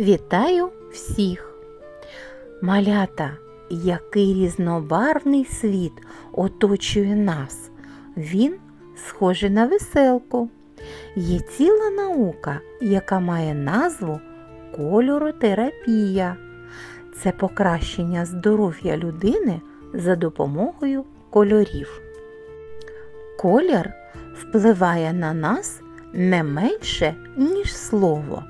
Вітаю всіх! Малята, який різнобарвний світ оточує нас. Він схожий на веселку. Є ціла наука, яка має назву кольоротерапія. Це покращення здоров'я людини за допомогою кольорів. Колір впливає на нас не менше, ніж слово.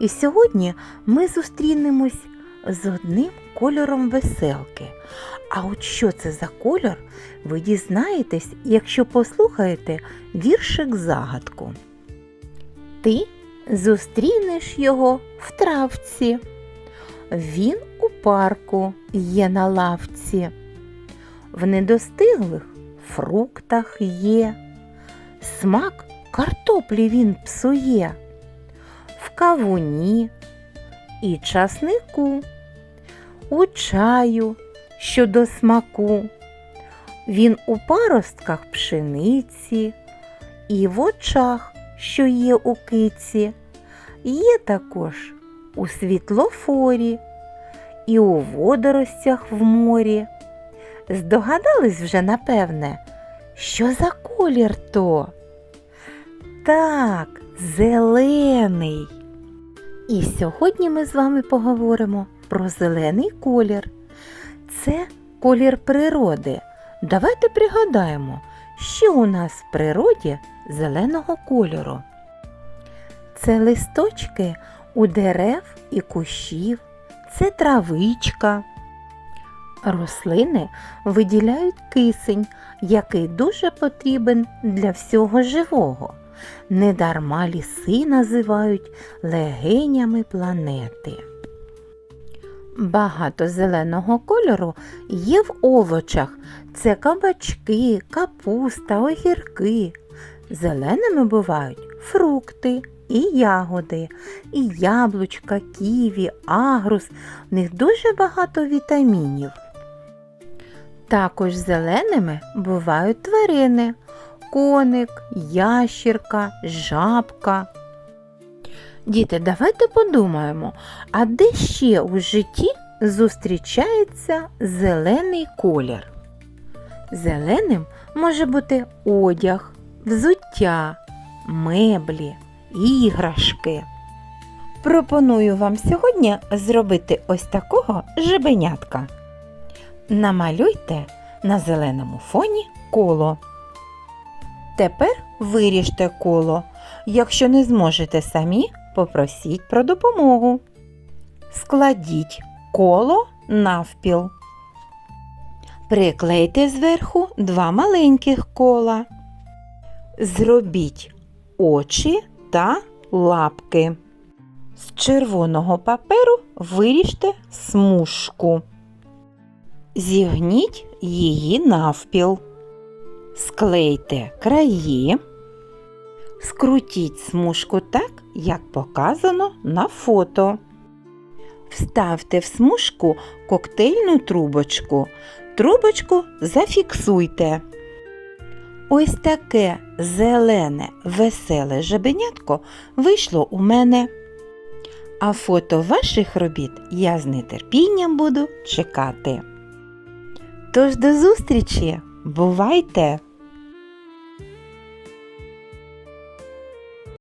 І сьогодні ми зустрінемось з одним кольором веселки. А от що це за кольор, ви дізнаєтесь, якщо послухаєте віршик загадку. Ти зустрінеш його в травці. Він у парку є на лавці. В недостиглих фруктах є. Смак картоплі він псує кавуні і часнику, у чаю щодо смаку. Він у паростках пшениці і в очах, що є у киці, є також у світлофорі і у водоростях в морі. Здогадались вже, напевне, що за колір то? Так, зелений. І сьогодні ми з вами поговоримо про зелений колір. Це колір природи. Давайте пригадаємо, що у нас в природі зеленого кольору. Це листочки у дерев і кущів, це травичка. Рослини виділяють кисень, який дуже потрібен для всього живого. Недарма ліси називають легенями планети. Багато зеленого кольору є в овочах. Це кабачки, капуста, огірки. Зеленими бувають фрукти і ягоди, і яблучка, ківі, агрус. В них дуже багато вітамінів. Також зеленими бувають тварини коник, ящірка, жабка. Діти, давайте подумаємо, а де ще у житті зустрічається зелений колір? Зеленим може бути одяг, взуття, меблі, іграшки. Пропоную вам сьогодні зробити ось такого жебенятка. Намалюйте на зеленому фоні коло. Тепер виріжте коло. Якщо не зможете самі, попросіть про допомогу. Складіть коло навпіл. Приклейте зверху два маленьких кола. Зробіть очі та лапки. З червоного паперу виріжте смужку. Зігніть її навпіл. Склейте краї, скрутіть смужку так, як показано на фото. Вставте в смужку коктейльну трубочку. Трубочку зафіксуйте. Ось таке зелене, веселе жабенятко вийшло у мене. А фото ваших робіт я з нетерпінням буду чекати. Тож до зустрічі! Бувайте!